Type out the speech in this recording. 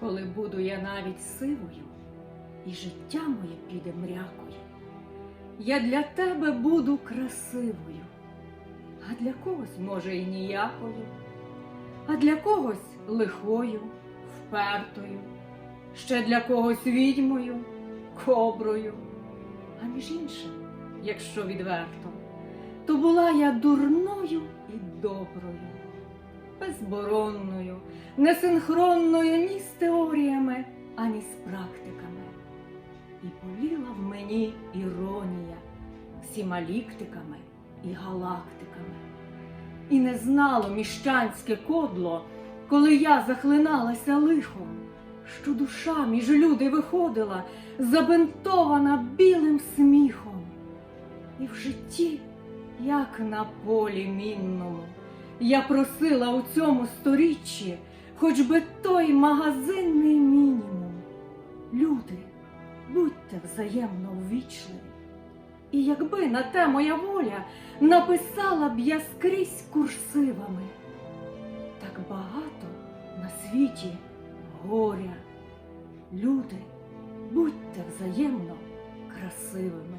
коли буду я навіть сивою, і життя моє піде мрякою. Я для тебе буду красивою, а для когось, може, і ніякою, а для когось лихою, впертою, ще для когось відьмою, коброю. А між іншим, якщо відверто, то була я дурною і доброю, безборонною, несинхронною ні з теоріями, ані з практиками. І боліла в мені іронія всіма ліктиками і галактиками. І не знало міщанське кодло, коли я захлиналася лихом, що душа між люди виходила, забинтована білим сміхом. І в житті, як на полі мінному, я просила у цьому сторіччі хоч би той магазинний мінімум. Люди, будьте взаємно ввічливі. І якби на те моя воля написала б я скрізь курсивами, так багато на світі горя. Люди, будьте взаємно красивими.